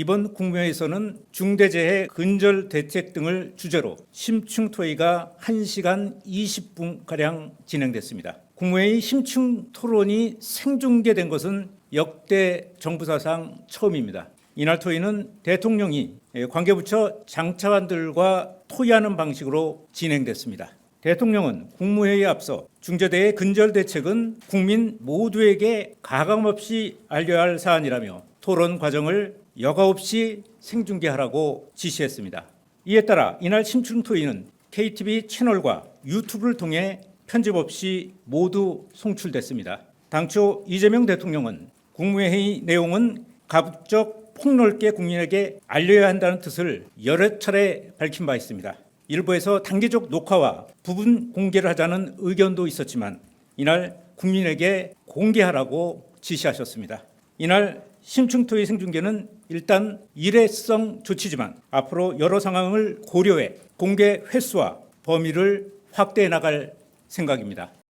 이번 국무회에서는 중대재해 근절 대책 등을 주제로 심층 토의가 1시간 20분 가량 진행됐습니다. 국무회의 심층 토론이 생중계된 것은 역대 정부 사상 처음입니다. 이날 토의는 대통령이 관계부처 장차관들과 토의하는 방식으로 진행됐습니다. 대통령은 국무회의에 앞서 중재대의 근절 대책은 국민 모두에게 가감없이 알려야 할 사안이라며 토론 과정을 여과 없이 생중계하라고 지시했습니다. 이에 따라 이날 심층 토의는 KTV 채널과 유튜브를 통해 편집 없이 모두 송출됐습니다. 당초 이재명 대통령은 국무회의 내용은 가급적 폭넓게 국민에게 알려야 한다는 뜻을 여러 차례 밝힌 바 있습니다. 일부에서 단계적 녹화와 부분 공개를 하자는 의견도 있었지만 이날 국민에게 공개하라고 지시하셨습니다. 이날 심층토의 생중계는 일단 일회성 조치지만 앞으로 여러 상황을 고려해 공개 횟수와 범위를 확대해 나갈 생각입니다.